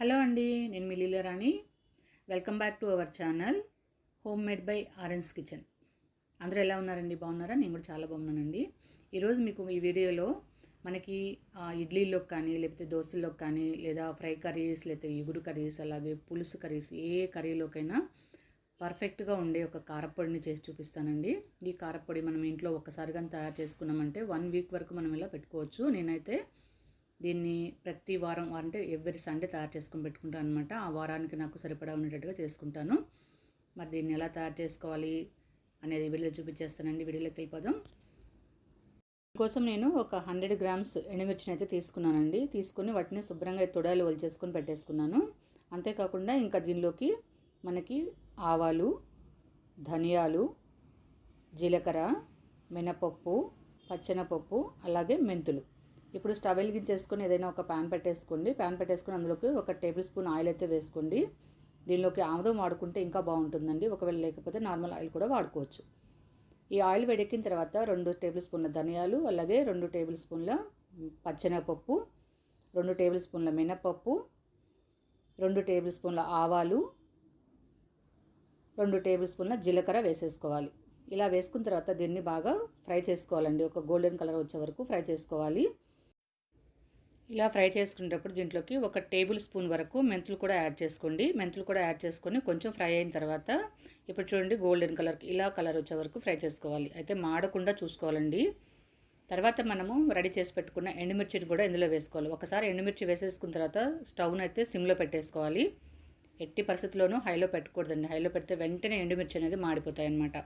Hello అండి నేను Milila Rani. Welcome back to our channel home made by orange kitchen అందరూ ఎలా ఉన్నారండి? బాగున్నారా? నేను కూడా చాలా బాగున్నానండి. ఈరోజు మీకు ఈ వీడియోలో మనకి ఇడ్లీలో కానీ లేకపోతే దోశల్లో కానీ లేదా ఫ్రై కర్రీస్ లేకపోతే ఇగురు కర్రీస్ అలాగే పులుసు కర్రీస్ ఏ కర్రీలోకైనా పర్ఫెక్ట్గా ఉండే ఒక కారపొడిని చేసి చూపిస్తానండి. ఈ కారపొడి మనం ఇంట్లో ఒక్కసారిగా తయారు చేసుకున్నామంటే వన్ వీక్ వరకు మనం ఇలా పెట్టుకోవచ్చు. నేనైతే దీన్ని ప్రతి వారం అంటే ఎవ్రీ సండే తయారు చేసుకొని పెట్టుకుంటాను అనమాట ఆ వారానికి నాకు సరిపడా ఉండేటట్టుగా చేసుకుంటాను. మరి దీన్ని ఎలా తయారు చేసుకోవాలి అనేది వీడియో చూపించేస్తానండి. వీడియోలోకి వెళ్ళిపోదాం. కోసం నేను ఒక హండ్రెడ్ గ్రామ్స్ ఎండుమిర్చిని అయితే తీసుకున్నానండి. తీసుకొని వాటిని శుభ్రంగా తొడాలు వలిచేసుకొని పెట్టేసుకున్నాను. అంతేకాకుండా ఇంకా దీనిలోకి మనకి ఆవాలు ధనియాలు జీలకర్ర మినపప్పు పచ్చెనపప్పు అలాగే మెంతులు. ఇప్పుడు స్టవ్ వెలిగించేసుకొని ఏదైనా ఒక ప్యాన్ పెట్టేసుకోండి. ప్యాన్ పెట్టేసుకొని అందులోకి ఒక టేబుల్ స్పూన్ ఆయిల్ అయితే వేసుకోండి. దీనిలోకి ఆముదం వాడుకుంటే ఇంకా బాగుంటుందండి. ఒకవేళ లేకపోతే నార్మల్ ఆయిల్ కూడా వాడుకోవచ్చు. ఈ ఆయిల్ వేడెక్కిన తర్వాత రెండు టేబుల్ స్పూన్ల ధనియాలు అలాగే రెండు టేబుల్ స్పూన్ల పచ్చెనగపప్పు రెండు టేబుల్ స్పూన్ల మినపప్పు రెండు టేబుల్ స్పూన్ల ఆవాలు రెండు టేబుల్ స్పూన్ల జీలకర్ర వేసేసుకోవాలి. ఇలా వేసుకున్న తర్వాత దీన్ని బాగా ఫ్రై చేసుకోవాలండి. ఒక గోల్డెన్ కలర్ వచ్చే వరకు ఫ్రై చేసుకోవాలి. ఇలా ఫ్రై చేసుకునేటప్పుడు దీంట్లోకి ఒక టేబుల్ స్పూన్ వరకు మెంతులు కూడా యాడ్ చేసుకోండి. మెంతులు కూడా యాడ్ చేసుకొని కొంచెం ఫ్రై అయిన తర్వాత ఇప్పుడు చూడండి గోల్డెన్ కలర్ ఇలా కలర్ వచ్చే వరకు ఫ్రై చేసుకోవాలి. అయితే మాడకుండా చూసుకోవాలండి. తర్వాత మనము రెడీ చేసి పెట్టుకున్న ఎండుమిర్చిని కూడా ఇందులో వేసుకోవాలి. ఒకసారి ఎండుమిర్చి వేసేసుకున్న తర్వాత స్టవ్ను అయితే సిమ్లో పెట్టేసుకోవాలి. ఎట్టి పరిస్థితుల్లోనూ హైలో పెట్టకూడదండి. హైలో పెడితే వెంటనే ఎండుమిర్చి అనేది మాడిపోతాయి అన్నమాట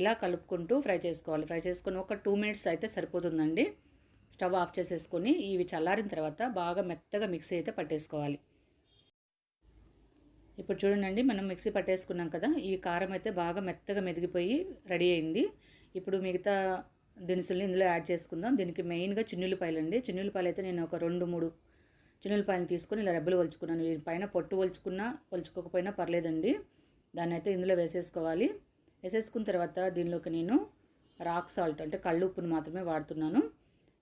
ఇలా కలుపుకుంటూ ఫ్రై చేసుకోవాలి. ఫ్రై చేసుకొని ఒక టూ మినిట్స్ అయితే సరిపోతుందండి. స్టవ్ ఆఫ్ చేసేసుకొని ఇవి చల్లారిన తర్వాత బాగా మెత్తగా మిక్సీ అయితే పట్టేసుకోవాలి. ఇప్పుడు చూడండి మనం మిక్సీ పట్టేసుకున్నాం కదా ఈ కారం అయితే బాగా మెత్తగా మెదిగిపోయి రెడీ అయింది. ఇప్పుడు మిగతా దినుసుల్ని ఇందులో యాడ్ చేసుకుందాం. దీనికి మెయిన్గా చిన్నులపాయలు అండి. చిన్నులపాయలు అయితే నేను ఒక రెండు మూడు చిన్నులపాయలు తీసుకొని ఇలా రెబ్బలు వలుచుకున్నాను. వీటి పైన పొట్టు వలుచుకున్నా వలుచుకోకపోయినా పర్లేదండి. దాన్ని అయితే ఇందులో వేసేసుకోవాలి. వేసేసుకున్న తర్వాత దీనిలోకి నేను రాక్ సాల్ట్ అంటే కళ్ళు ఉప్పును మాత్రమే వాడుతున్నాను.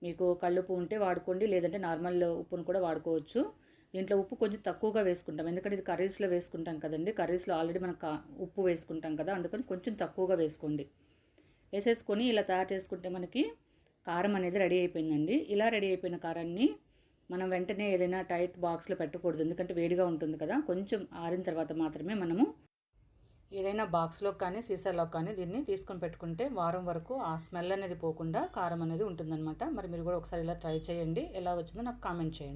మీకు కళ్ళుప్పు ఉంటే వాడుకోండి లేదంటే నార్మల్ ఉప్పును కూడా వాడుకోవచ్చు. దీంట్లో ఉప్పు కొంచెం తక్కువగా వేసుకుంటాం. ఎందుకంటే ఇది కర్రీస్లో వేసుకుంటాం కదండి. కర్రీస్లో ఆల్రెడీ మనం ఉప్పు వేసుకుంటాం కదా అందుకని కొంచెం తక్కువగా వేసుకోండి. వేసేసుకొని ఇలా తయారు చేసుకుంటే మనకి కారం అనేది రెడీ అయిపోయిందండి. ఇలా రెడీ అయిపోయిన కారాన్ని మనం వెంటనే ఏదైనా టైట్ బాక్స్లో పెట్టకూడదు. ఎందుకంటే వేడిగా ఉంటుంది కదా. కొంచెం ఆరిన తర్వాత మాత్రమే మనము ఏదైనా బాక్స్లో కానీ సీసాలో కానీ దీన్ని తీసుకొని పెట్టుకుంటే వారం వరకు ఆ స్మెల్ అనేది పోకుండా కారం అనేది ఉంటుందన్నమాట. మరి మీరు కూడా ఒకసారి ఇలా ట్రై చేయండి. ఎలా వచ్చిందో నాకు కామెంట్ చేయండి.